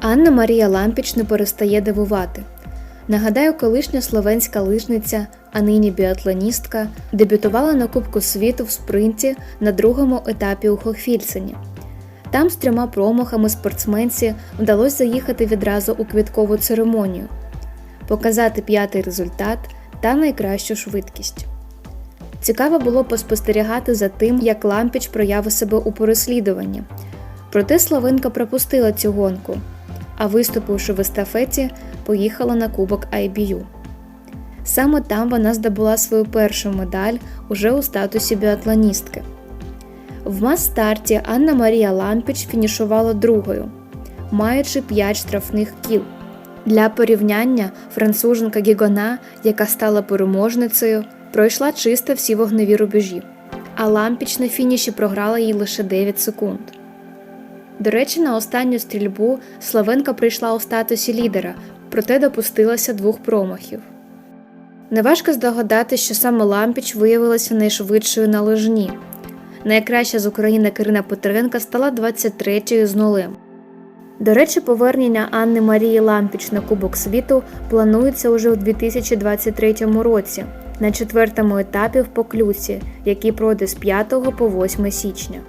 Анна Марія Лампіч не перестає дивувати. Нагадаю, колишня словенська лижниця, а нині біатлоністка, дебютувала на Кубку світу в спринті на другому етапі у Хохфільсені. Там з трьома промахами спортсменці вдалося заїхати відразу у квіткову церемонію, показати п'ятий результат та найкращу швидкість. Цікаво було поспостерігати за тим, як Лампіч проявив себе у переслідуванні. Проте Славинка пропустила цю гонку, а виступивши в естафеті, поїхала на Кубок IBU. Саме там вона здобула свою першу медаль уже у статусі біатлоністки. В мас-старті Анна Марія Лампіч фінішувала другою, маючи 5 штрафних кіл. Для порівняння француженка Гігона, яка стала переможницею, пройшла чисто всі вогневі рубежі, а Лампіч на фініші програла їй лише 9 секунд. До речі, на останню стрільбу Славенка прийшла у статусі лідера, проте допустилася двох промахів. Неважко здогадати, що саме Лампіч виявилася найшвидшою на лижні. Найкраща з України Кирина Петренка стала 23-ю з нулем. До речі, повернення Анни Марії Лампіч на Кубок світу планується уже у 2023 році на четвертому етапі в Поклюсі, який пройде з 5 по 8 січня.